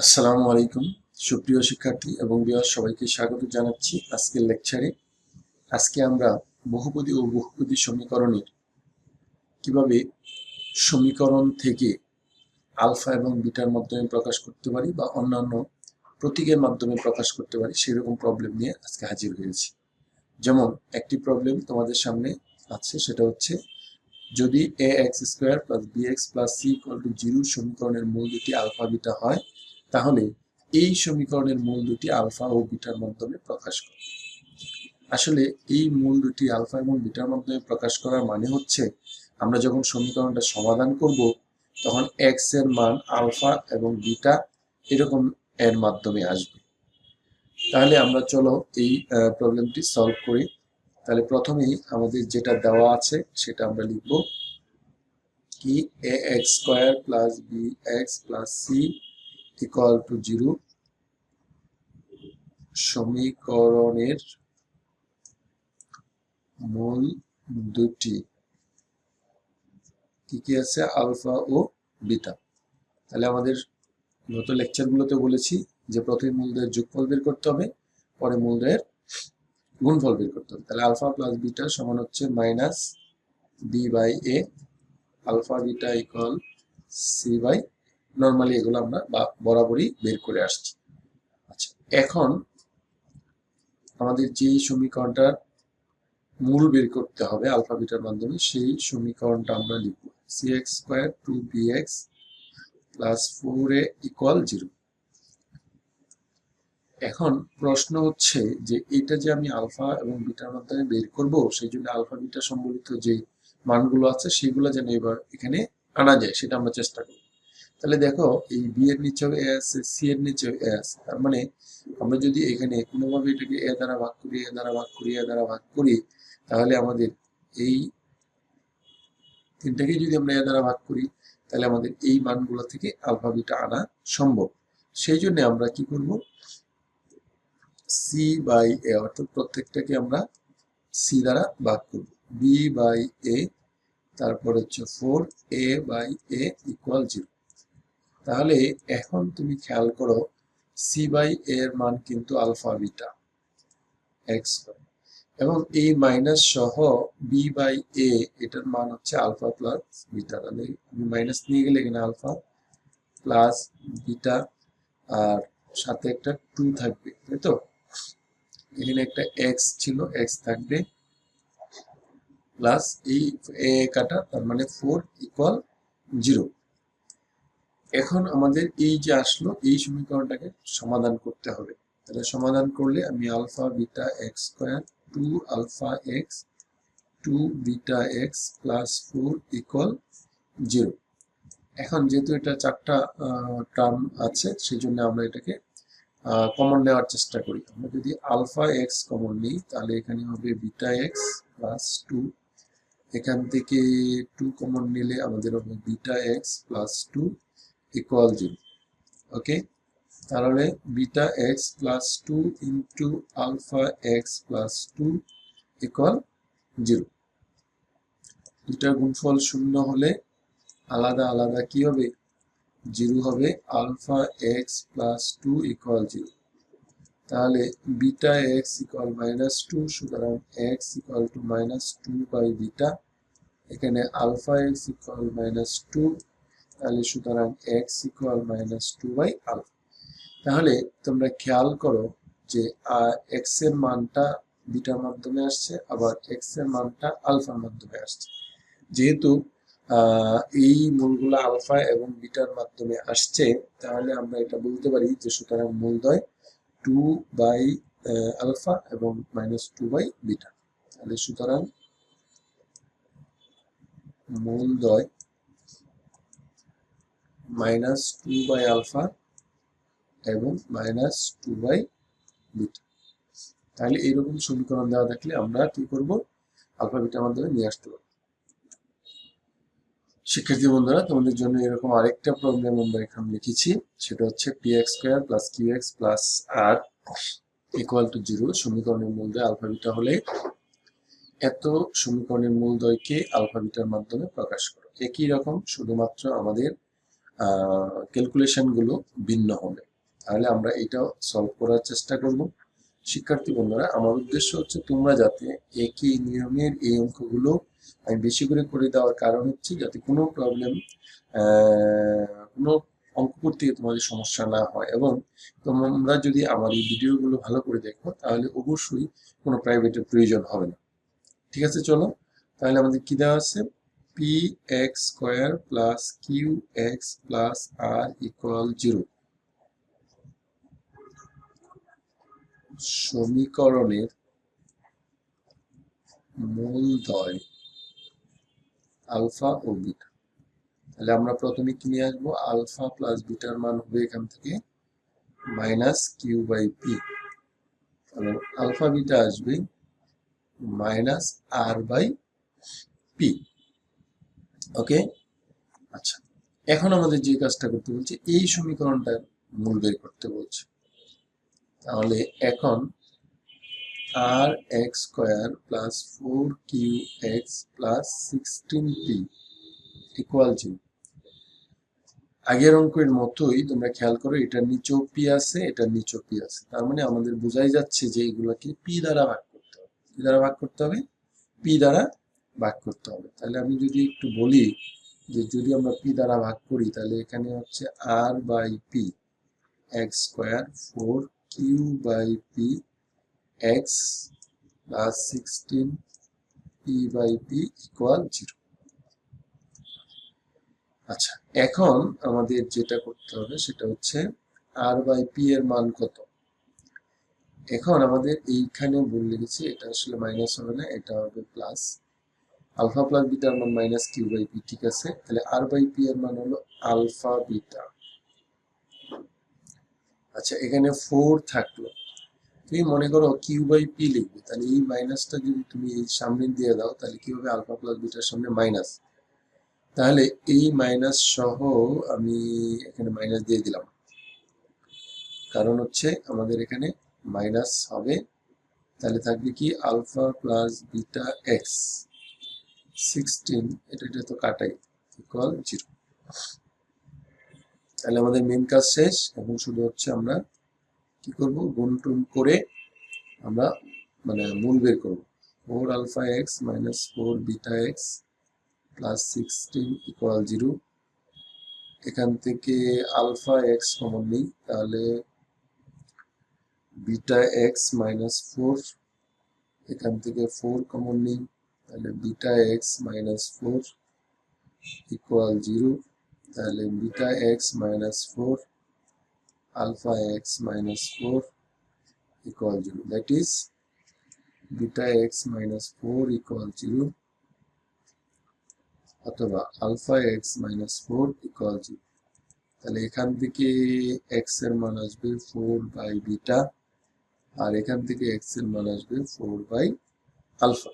আসসালামু আলাইকুম। সুপ্রিয় শিক্ষার্থী এবং বিহার সবাইকে স্বাগত জানাচ্ছি আজকের লেকচারে আজকে আমরা বহুপদী ও বহুপদী সমীকরণের কীভাবে সমীকরণ থেকে আলফা এবং বিটার মাধ্যমে প্রকাশ করতে পারি বা অন্যান্য প্রতীকের মাধ্যমে প্রকাশ করতে পারি, সেরকম প্রবলেম নিয়ে আজকে হাজির হয়েছি। যেমন একটি প্রবলেম তোমাদের সামনে আছে, সেটা হচ্ছে যদি a x square plus b x plus c equal to zero সমীকরণের মূল দুটি আলফা বিটা হয় তাহলে এই সমীকরণের মূল দুটি আলফা ও বিটার মাধ্যমে প্রকাশ করে। আসলে এই মূল দুটি আলফা এবং বিটার মাধ্যমে প্রকাশ করার মানে হচ্ছে, আমরা যখন সমীকরণটা সমাধান করব, তখন এক্সের মান আলফা এবং বিটা এরকম এর মাধ্যমে আসবে। তাহলে আমরা চলো এই প্রবলেমটি সলভ করি। তাহলে প্রথমেই আমাদের যেটা দেওয়া আছে সেটা আমরা লিখব কি a x square plus b x plus c equal to zero সমীকরণের মূল দুটি। কি কি আছে? আলফা ও বিটা। তাহলে আমাদের গত লেকচারগুলোতে বলেছি যে প্রথমে মূলদের যোগফল বের করতে হবে, পরে মূলদের গুণফল বের করতে হবে। তাহলে আলফা প্লাস বিটা সমান হচ্ছে minus b by a. Alpha beta equal c by normally এগুলো আমরা বরাবরই বের করে আসছি। আচ্ছা এখন আমাদের যেই সমীকরণটার মূল বের করতে হবে আলফা বিটার মাধ্যমে, সেই সমীকরণটা আমরা লিখব। C x square two b x plus four a equal zero এখন প্রশ্ন হচ্ছে যে এটা যে আমি আলফা এবং বিটার মাধ্যমে বের করব, সেই জন্য আলফা বিটা সম্বলিত যে মানগুলো আছে, সেগুলো যেন এবার এখানে আনা যায়, সেটা আমরা চেষ্টা করব। তাহলে দেখো, এই বি এর নিচেও এ আছে সি এর নিচেও এ আছে। তার মানে আমরা যদি এখানে কোনোভাবে এটাকে এ দ্বারা ভাগ করি এ দ্বারা ভাগ করি এ দ্বারা ভাগ করি, তাহলে আমাদের এই তিনটাকে যদি আমরা এ দ্বারা ভাগ করি, তাহলে আমাদের এই মানগুলো থেকে আলফা বিটা আনা সম্ভব। সেই জন্য আমরা কি করব? সি বাই এ অর্থাৎ প্রত্যেকটাকে আমরা সি দ্বারা ভাগ করব। বি বাই এ তারপর হচ্ছে four a by a equal zero তাহলে এখন তুমি খেয়াল করো সি বাই এর মান কিন্তু আলফা বিটা এক্স এবং এই মাইনাস সহ বি বাই এ এটার মান হচ্ছে আলফা প্লাস বিটা তাহলে মাইনাস নিয়ে গেলে এখানে আলফা প্লাস বিটা আর সাথে একটা টু থাকবে, তাই তো? এখানে একটা এক্স ছিল এক্স থাকবে প্লাস এই এ কাটা, তার মানে ফোর ইকুয়াল জিরো এখন আমাদের এই যে আসলো, এই সমীকরণটাকে সমাধান করতে হবে। তাহলে সমাধান করলে আমি alpha beta x square two alpha x two beta x plus four equal zero. এখন যেহেতু এটা চারটা টার্ম আছে সেই জন্য আমরা এটাকে কমন নেওয়ার চেষ্টা করি। আমরা যদি আলফা এক্স কমন নিই, তাহলে এখানে হবে বিটা এক্স প্লাস টু। এখান থেকে টু কমন নিলে আমাদের হবে beta x plus two. Equal zero okay তাহলে beta x plus two into alpha x plus two equal zero দুটার গুণফল শূন্য হলে আলাদা আলাদা কি হবে? জিরো হবে, alpha x plus two equal zero তাহলে beta x equal minus two সুতরাং x equal to minus two by beta, এখানে alpha x equal minus two তাহলে সুতরাং x equal minus two by alpha তাহলে তোমরা খেয়াল করো যে এক্সের মানটা বিটার মাধ্যমে আসছে, আবার এক্সের মানটা আলফার মাধ্যমে আসছে। যেহেতু এই মূলগুলো আলফা এবং বিটার মাধ্যমে আসছে, তাহলে আমরা এটা বলতে পারি যে সুতরাং মূলদয় টু বাই আলফা এবং মাইনাস টু বাই বিটা। তাহলে সুতরাং মূলদয় মাইনাস টু বাই আলফা এবং মাইনাস টু বাই বিটা তাহলে এইরকম সমীকরণ দেওয়া থাকলে আমরা কি করব? আলফা বিটার মাধ্যমে নিয়ে আসতে পারব। শিক্ষার্থী বন্ধুরা, তোমাদের জন্য এরকম আরেকটা প্রবলেম আমরা এখানে লিখেছি। সেটা হচ্ছে p x square plus q x plus r equal to zero সমীকরণের মূলদয় আলফা বিটা হলে এত সমীকরণের মূলদয়কে আলফা বিটার মাধ্যমে প্রকাশ করো। একই রকম, শুধুমাত্র আমাদের ক্যালকুলেশনগুলো ভিন্ন হবে। তাহলে আমরা এটাও সলভ করার চেষ্টা করব। শিক্ষার্থী বন্ধুরা, আমার উদ্দেশ্য হচ্ছে তোমরা যাতে একই নিয়মের এই অঙ্কগুলো আমি বেশি করে করে দেওয়ার কারণ হচ্ছে যাতে কোনো প্রবলেম কোনো অঙ্ক করতে তোমাদের সমস্যা না হয়। এবং তোমরা যদি আমার এই ভিডিওগুলো ভালো করে দেখো, তাহলে অবশ্যই কোনো প্রাইভেটের প্রয়োজন হবে না। ঠিক আছে, চলো। তাহলে আমাদের কি দেওয়া আছে? P x square plus q x plus r equal zero সমীকরণের মূলদ্বয় আলফা ও বিটা। তাহলে আমরা প্রথমে কি নিয়ে আসব? আলফা প্লাস বিটার মান হবে এখান থেকে minus q by p alpha beta আসবে minus r by p okay আচ্ছা। এখন আমাদের যে কাজটা করতে বলছে, এই সমীকরণটার মূল বের করতে বলছে। তাহলে এখন r x square plus four q x plus sixteen p equal zero আগের অঙ্কের মতোই তোমরা খেয়াল করো, এটার নিচেও পি আছে, এটার নিচেও পি আছে। তার মানে আমাদের বোঝাই যাচ্ছে যে এগুলাকে পি দ্বারা ভাগ করতে হবে। পি দ্বারা ভাগ করতে হবে? পি দ্বারা ভাগ করতে হবে। তাহলে আমি যদি একটু বলি যে যদি আমরা পি দ্বারা ভাগ করি, তাহলে এখানে হচ্ছে r by p x square four q by p x plus sixteen p by p equal zero. আচ্ছা এখন আমাদের যেটা করতে হবে সেটা হচ্ছে আর বাই পি এর মান কত? এখন আমাদের এইখানে বলে গেছি এটা আসলে মাইনাস হবে না, এটা হবে প্লাস আলফা প্লাস বিটার মান মাইনাস কিউ বাই পি ঠিক আছে? তাহলে আর বাই পি এর মান হলো আলফা বিটা। আচ্ছা এখানে ফোর থাকল। তুমি মনে করো কিউ বাই পি লিখবে, তাহলে এই মাইনাসটা যদি তুমি এই সামনে দিয়ে দাও, তাহলে কি হবে? আলফা প্লাস বিটার সামনে মাইনাস তাহলে এই মাইনাস সহ আমি এখানে মাইনাস দিয়ে দিলাম। কারণ হচ্ছে আমাদের এখানে মাইনাস হবে। তাহলে থাকবে কি? Alpha plus beta x sixteen এটা এটা তো কাটাই ইকুয়াল জিরো তাহলে আমাদের মেন কাজ শেষ, এখন শুধু হচ্ছে আমরা কি করব? গুণ টুন করে আমরা মানে মূল বের করব। Four alpha x minus four beta x plus sixteen equal zero এখান থেকে আলফা এক্স কমন নেই, তাহলে বিটা এক্স মাইনাস ফোর এখান থেকে ফোর কমন নেই। তাহলে beta x minus four equal zero, তাহলে beta x minus four alpha x minus 4 equal 0 that is beta x minus 4 equal 0 অথবা alpha x minus four equal zero. তাহলে এখান থেকে এক্সের মান আসবে ফোর বাই বিটা, আর এখান থেকে এক্সের মান আসবে ফোর বাই আলফা।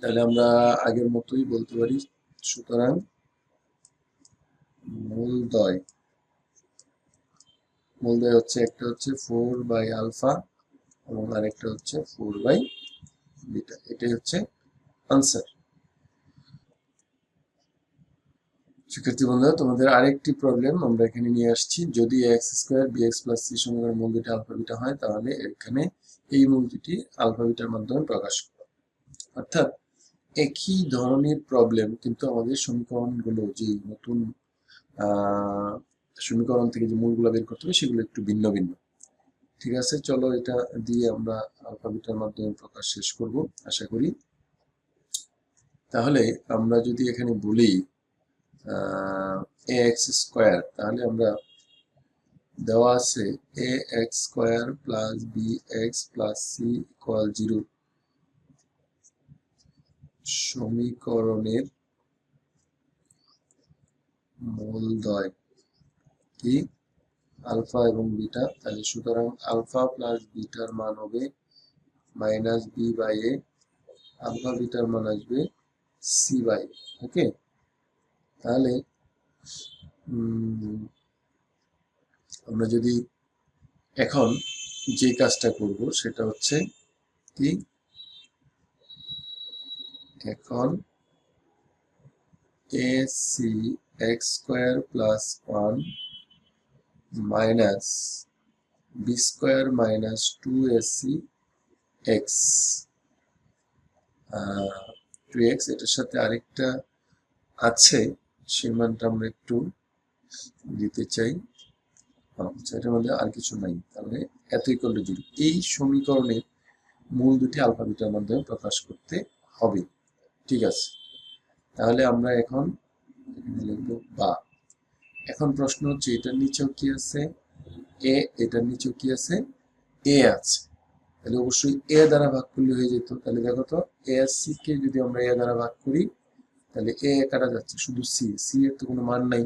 তাহলে আমরা আগের মতোই বলতে পারি, সুতরাং মূলদয়। মূলদয় হচ্ছে একটা হচ্ছে ফোর বাই আলফা এবং আরেকটা হচ্ছে ফোর বাই বিটা। এটাই হচ্ছে আনসার। শিক্ষার্থী বন্ধুরা, তোমাদের আরেকটি প্রবলেম আমরা এখানে নিয়ে আসছি। যদি x square b x plus c সমীকরণের মূল দুটি আলফা বিটা হয়, তাহলে এখানে এই মূল দুটি আলফা বিটার মাধ্যমে প্রকাশ করো অর্থাৎ একই ধরনের প্রবলেম কিন্তু আমাদের সমীকরণগুলো যে নতুন সমীকরণ থেকে যে মূলগুলো বের করতে হবে সেগুলো একটু ভিন্ন ভিন্ন। ঠিক আছে? চলো এটা দিয়ে আমরা আলফা বিটার মাধ্যমে প্রকাশ শেষ করব, আশা করি। তাহলে আমরা যদি এখানে বলি এ এক্স স্কোয়ার তাহলে আমরা দেওয়া আছে a x square plus b x plus c equal zero সমীকরণের মূলদয় কি? আলফা এবং বিটা। তাহলে সুতরাং আলফা প্লাস বিটার মান হবে minus b by a. Alpha bitter মান আসবে সি বাই ওকে? তাহলে আমরা যদি এখন যে কাজটা করব সেটা হচ্ছে কি? এখন a c x square plus one minus b square minus two a c x two x এটার সাথে আরেকটা আছে, সেই মানটা আমরা একটু দিতে চাই। আচ্ছা এটার মধ্যে আর কিছু নাই তাহলে এত ইকুয়াল টু জিরো এই সমীকরণের মূল দুটি আলফা বিটার মাধ্যমে প্রকাশ করতে হবে। ঠিক আছে। তাহলে আমরা এখন লিখব বা। এখন প্রশ্ন হচ্ছে, এটার নিচেও কি আছে? এ, এটার নিচেও কি আছে? এ আছে। তাহলে অবশ্যই এ দ্বারা ভাগ করলে হয়ে যেত। তাহলে দেখো তো, এ আর সি কে যদি আমরা এ দ্বারা ভাগ করি, তাহলে এ কাটা যাচ্ছে, শুধু সি। সি এর তো কোনো মান নাই।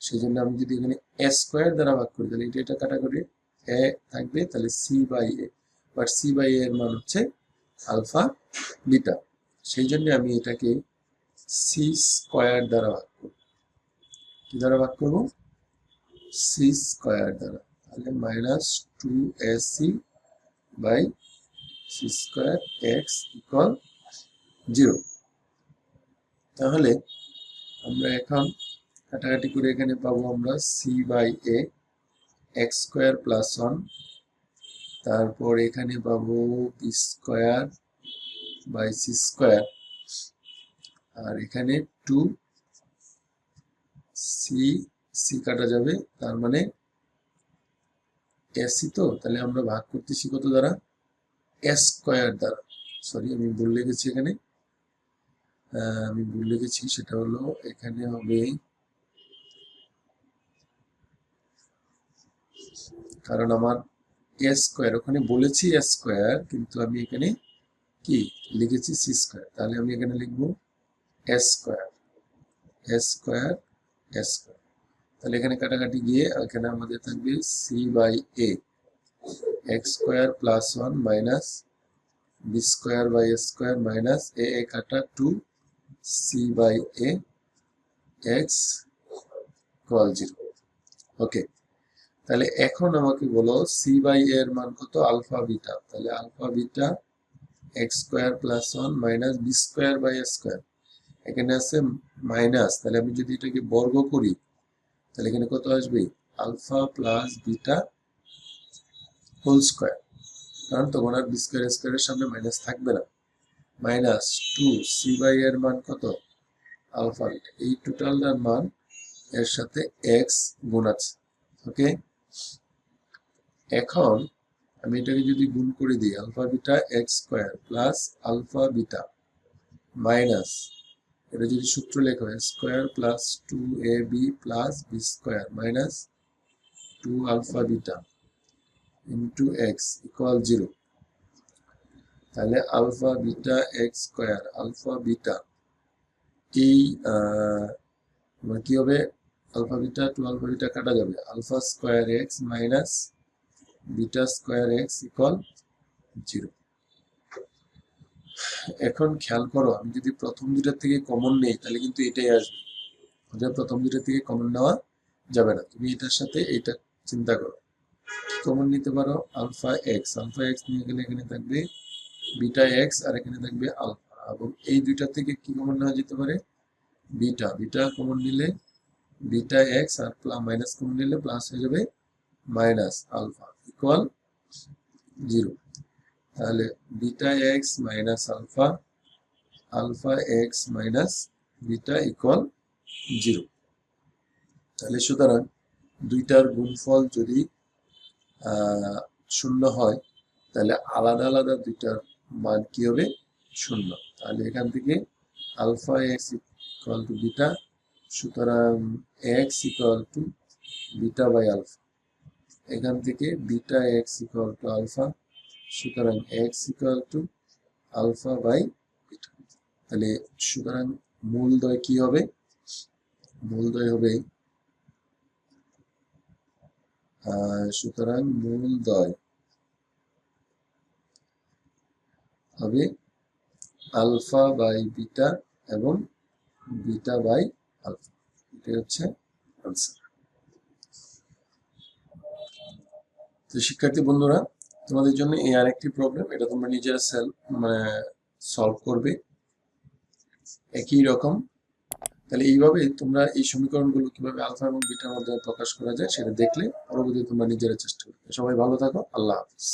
সেই জন্য আমি যদি এখানে এ স্কোয়ার দ্বারা ভাগ করি, তাহলে এটা এটা কাটা করে এ থাকবে, তাহলে c by a. But c by a এর মান হচ্ছে আলফা বিটা। সেই জন্য আমি এটাকে সি স্কোয়ার দ্বারা ভাগ করব। কি দ্বারা ভাগ করব? সি স্কোয়ার দ্বারা। তাহলে minus two a c by c square x equal zero তাহলে আমরা এখন কাটাকাটি করে এখানে পাবো আমরা c by a x square plus one তারপর এখানে পাবো b square by c square আর এখানে টু সি সি কাটা যাবে, তার মানে এসি তো? তাহলে আমরা ভাগ করতেছি কত দ্বারা? এস স্কোয়ার দ্বারা। সরি আমি ভুল লিখেছি এখানে। আমি ভুল লিখেছি, সেটা হলো এখানে হবে কারণ আমার এ স্কোয়ার ওখানে বলেছি এ স্কোয়ার কিন্তু আমি এখানে কি? লিখেছি সি স্কোয়ার তাহলে আমি এখানে লিখব s square s square s square তাহলে এখানে কাটাকাটি গিয়ে এখানে আমাদের থাকবে c by a x square plus one minus b square by a square minus a a কাটা two c by a x equal zero okay তাহলে এখন আমাকে বলো সি বাই এর মান কত? আলফা বিটা তাহলে alpha beta x square plus one minus b square by square. এখানে আছে মাইনাস, তাহলে আমি যদি এটাকে বর্গ করি, তাহলে এখানে কত আসবে? Alpha plus beta whole square. কারণ তখন আর বি স্কোয়ার স্কোয়ারের সামনে মাইনাস থাকবে না। মাইনাস টু সি বাই এর মান কত? Alpha beta. এই টোটালটার মান এর সাথে এক্স গুণ আছে। ওকে? এখন আমি এটাকে যদি গুণ করে দিই, alpha beta x square plus alpha beta minus এটা যদি সূত্র লেখা হয়, square plus two a b plus b square minus two alpha beta into x equal zero তাহলে alpha beta x square, alpha beta এই কি হবে? Alpha beta two alpha beta কাটা যাবে। Alpha square x minus beta square x equal zero. এখন খেয়াল করো, আমি যদি প্রথম দুটার থেকে কমন নেই, তাহলে কিন্তু এটাই আসবে। অর্থাৎ প্রথম দুটার থেকে কমন নেওয়া যাবে না। তুমি এটার সাথে এটা চিন্তা করো। কমন নিতে পারো? Alpha x. আলফা এক্স নিয়ে গেলে এখানে থাকবে বিটা এক্স আর এখানে থাকবে আলফা। এবং এই দুইটা থেকে কি কমন নেওয়া যেতে পারে? বিটা। বিটা কমন নিলে বিটা এক্স আর মাইনাস কমন নিলে প্লাস হয়ে যাবে মাইনাস আলফা। ইকুয়াল জিরো তাহলে beta x minus alpha alpha x minus beta equal zero তাহলে সুতরাং দুইটার গুণফল যদি শূন্য হয়, তাহলে আলাদা আলাদা দুইটার মান কি হবে? শূন্য। তাহলে এখান থেকে alpha x equal to beta, সুতরাং x equal to beta by alpha. এখান থেকে beta x equal to alpha, সুতরাং x equal to alpha by beta. তাহলে সুতরাং মূলদয় কি হবে? মূলদয় হবে সুতরাং মূলদয় হবে আলফা বাই বিটা এবং বিটা বাই আলফা। এটাই হচ্ছে আনসার তো শিক্ষার্থী বন্ধুরা, তোমাদের জন্য এই আরেকটি প্রবলেম এটা তোমরা নিজেরা সেলফ মানে সলভ করবে। একই রকম। তাহলে এইভাবে তোমরা এই সমীকরণগুলো কীভাবে আলফা এবং বিটার মধ্যে প্রকাশ করা যায়, সেটা দেখলে পরবর্তীতে তোমরা নিজেরা চেষ্টা করবে। সবাই ভালো থাকো, আল্লাহ হাফিজ।